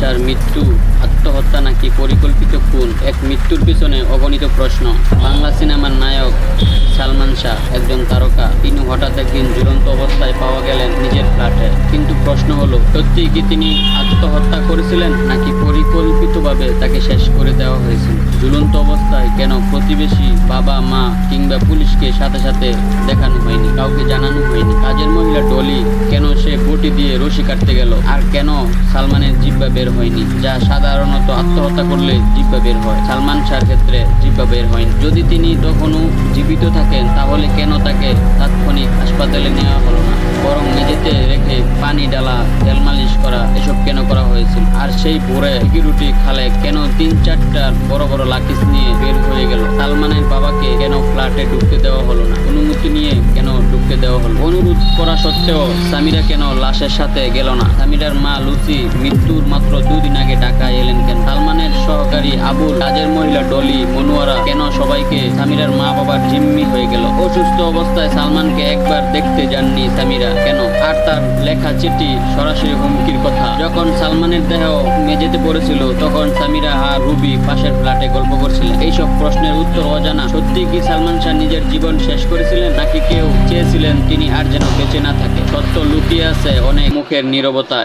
শাহর মৃত্যু, আত্মহত্যা নাকি পরিকল্পিত খুন? এক মৃত্যুর পিছনে অগণিত প্রশ্ন। বাংলা সিনেমার নায়ক সালমান শাহ, একজন তারকা। তিনি হঠাৎ একদিন ঝুলন্ত অবস্থায় পাওয়া গেলেন নিজের ফ্ল্যাটে। কিন্তু প্রশ্ন হলো, সত্যিই কি তিনি আত্মহত্যা করেছিলেন নাকি পরিকল্পিতভাবে তাকে শেষ করে দেওয়া হয়েছিল? ঝুলন্ত অবস্থায় কেন প্রতিবেশী বাবা, মা কিংবা পুলিশকে সাথে সাথে দেখানো হয়নি? কাউকে জানানো কাজের মহিলা ডলি কেন সে বটি দিয়ে রশি কাটতে গেল? আর কেন সালমানের জিব্বা বের হয়নি? যা সাধারণত আত্মহত্যা করলে জিব্বা বের হয়। সালমান শাহর ক্ষেত্রে জিব্বা বের হয়নি। যদি তিনি তখনও জীবিত থাকেন, তাহলে কেন তাকে তাৎক্ষণিক হাসপাতালে নেওয়া হলো না? বরং মেঝেতে রেখে পানি ডালা, তেল মালিশ করা, এসব কেন করা হয়েছিল আর সেই ভোরে সিকিউরিটি খালে কেন তিন চারটা বড় বড় লাকিস নিয়ে বের হয়ে গেল? সালমানের বাবাকে কেন ফ্ল্যাটে ঢুকতে দেওয়া হলো না? অনুরোধ করা সত্ত্বেও সামিরা কেন লাশের সাথে গেল না? সামিরার মা লুসি মৃত্যুর মাত্র দুদিন আগে ঢাকায় এলেন কেন? সালমানের সহকারী আবুল কাজের মহিলা ডলি মনুয়ারা কেন সবাইকে সামিরার মা বাবার জিম্মি হয়ে গেল? অসুস্থ অবস্থায় সালমানকে একবার দেখতে যাননি সামিরা কেন? আর তার লেখা চিঠি সরাসরি হুমকির কথা। যখন সালমানের দেহ মেঝেতে পড়েছিল, তখন সামিরা আর রুবি পাশের ফ্ল্যাটে গল্প করছিলেন। এইসব প্রশ্নের উত্তর অজানা। সত্যি কি সালমান শাহ নিজের জীবন শেষ করেছিলেন? নাকি চেয়েছিলেন তিনি আর যেন বেঁচে না থাকে। সত্য লুকিয়ে আছে অনেক মুখের নীরবতায়।